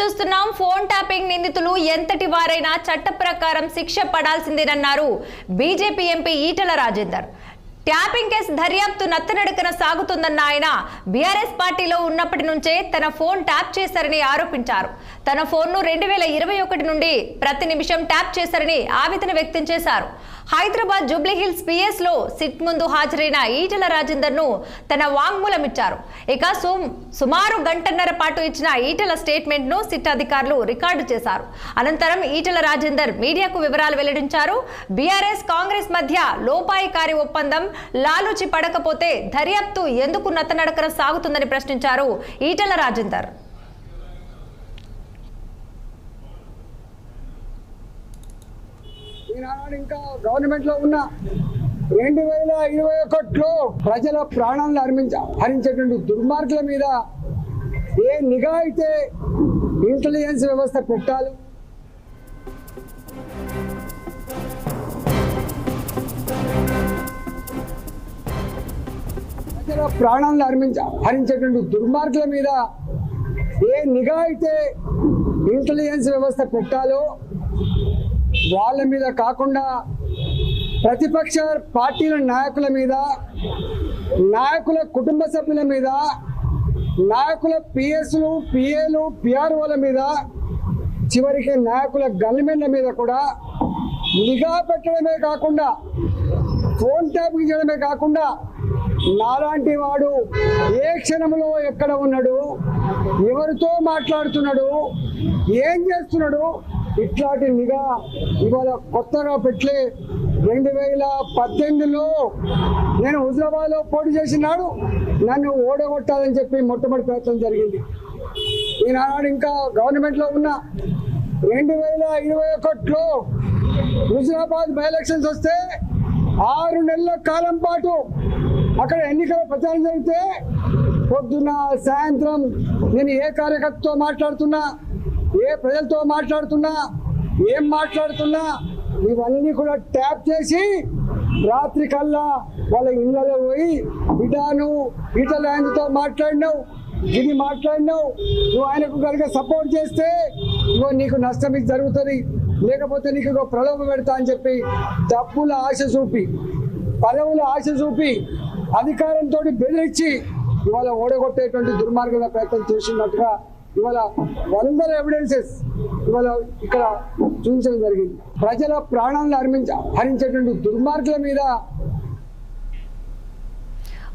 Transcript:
చూస్తున్నాం. Phone tapping నిందితులు ఎంతటి వారైనా చట్ట ప్రకారం శిక్ష పడాల్సిందేనన్నారు. BJP MP Etela Rajender. Tapping case దర్యాప్తు నత్తనడకన సాగుతుందన్న ఆయన బీఆర్ఎస్ పార్టీలో ఉన్నప్పటి నుంచే తన ఫోన్ ట్యాప్ చేశారని ఆరోపించారు. తన ఫోన్ను రెండు వేల ఇరవై ఒకటి నుండి ప్రతి నిమిషం ట్యాప్ చేశారని ఆవేదన వ్యక్తం చేశారు. హైదరాబాద్ జూబ్లీహిల్స్ పిఎస్లో సిట్ ముందు హాజరైన ఈటల రాజేందర్ను తన వాంగ్మూలం ఇచ్చారు ఇక సుమారు గంటన్నర పాటు ఇచ్చిన ఈటల స్టేట్మెంట్ను సిట్ అధికారులు రికార్డు చేశారు. అనంతరం ఈటల రాజేందర్ మీడియాకు వివరాలు వెల్లడించారు. బీఆర్ఎస్ కాంగ్రెస్ మధ్య లోపాయికారి ఒప్పందం లాలూచి పడకపోతే దర్యాప్తు ఎందుకు నత్తనడకన సాగుతుందని ప్రశ్నించారు ఈటల రాజేందర్. ఈనాడు ఇంకా గవర్నమెంట్లో ఉన్న రెండు వేల ఇరవై ఒకటిలో ప్రజల ప్రాణాలను అర్మించ హరించేటువంటి దుర్మార్గుల మీద ఏ నిఘా అయితే ఇంటెలిజెన్స్ వ్యవస్థ పెట్టాలి ప్రజల ప్రాణాలను అర్మించ హరించేటువంటి దుర్మార్గుల మీద ఏ నిఘా అయితే ఇంటెలిజెన్స్ వ్యవస్థ పెట్టాలో వాళ్ళ మీద కాకుండా ప్రతిపక్ష పార్టీల నాయకుల మీద నాయకుల కుటుంబ సభ్యుల మీద నాయకుల పిఎస్లు పిఏలు పిఆర్ఓల మీద చివరికి నాయకుల గన్మెన్ల మీద కూడా నిఘా పెట్టడమే కాకుండా ఫోన్ ట్యాపింగ్ చేయడమే కాకుండా నాలాంటి వాడు ఏ క్షణంలో ఎక్కడ ఉన్నాడు ఎవరితో మాట్లాడుతున్నాడు ఏం చేస్తున్నాడు ఇట్లాంటి నిఘా ఇవాళ కొత్తగా పెట్టి రెండు వేల పద్దెనిమిదిలో నేను హుజరాబాద్లో పోటీ చేసినాడు. నన్ను ఓడగొట్టాలని చెప్పి మొట్టమొదటి ప్రయత్నం జరిగింది. ఈనాడు ఇంకా గవర్నమెంట్లో ఉన్న రెండు వేల ఇరవై ఒకటిలో హుజరాబాద్ బై ఎలక్షన్స్ వస్తే ఆరు నెలల కాలం పాటు అక్కడ ఎన్నికల ప్రచారం జరిగితే పొద్దున సాయంత్రం నేను ఏ కార్యకర్తతో మాట్లాడుతున్నా ఏ ప్రజలతో మాట్లాడుతున్నా ఏం మాట్లాడుతున్నా ఇవన్నీ కూడా ట్యాప్ చేసి రాత్రి కల్లా వాళ్ళ ఇళ్ళలో పోయి ఇటాను ఇట ఆయనతో మాట్లాడినావు ఇది మాట్లాడినావు నువ్వు ఆయనకు కనుక సపోర్ట్ చేస్తే ఇగో నీకు నష్టం ఇది జరుగుతుంది లేకపోతే నీకు ఇగో ప్రలోభ పెడతా అని చెప్పి డబ్బుల ఆశ చూపి పదవుల ఆశ చూపి అధికారంతో బెదిరించి ఇవాళ ఓడగొట్టేటువంటి దుర్మార్గంగా ప్రయత్నం చేసినట్టుగా ఇవాళ వందల ఎవిడెన్సెస్ ఇవాళ ఇక్కడ చూపించడం జరిగింది. ప్రజల ప్రాణాలను హరించ హరించేటువంటి దుర్మార్గుల మీద